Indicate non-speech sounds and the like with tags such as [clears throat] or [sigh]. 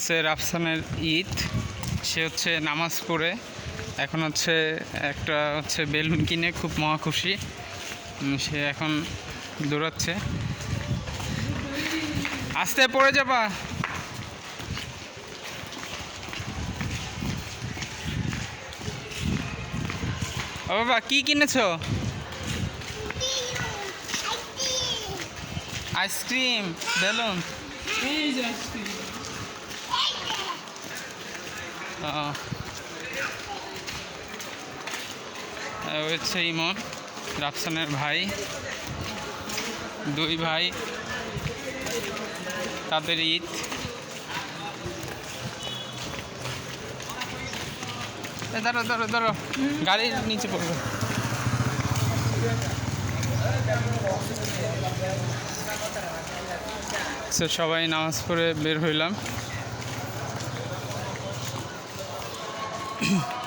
হচ্ছে রাফসানের ঈদ। সে হচ্ছে নামাজ পড়ে। এখন হচ্ছে একটা হচ্ছে বেলুন কিনে খুব মহা খুশি। সে এখন দৌড়াচ্ছে। আস্তে পড়ে যাবা। ও বাবা কি কিনেছো? Ice cream balloon. এই যে আইসক্রিম ও। এ হচ্ছে ইমন রাফসানের ভাই, দুই ভাই, তাদের ঈদ। ধরো ধরো দাঁড়ো গাড়ির নিচে পড়বে। সবাই নামাজ পড়ে বের হইলাম। Yeah. [clears throat]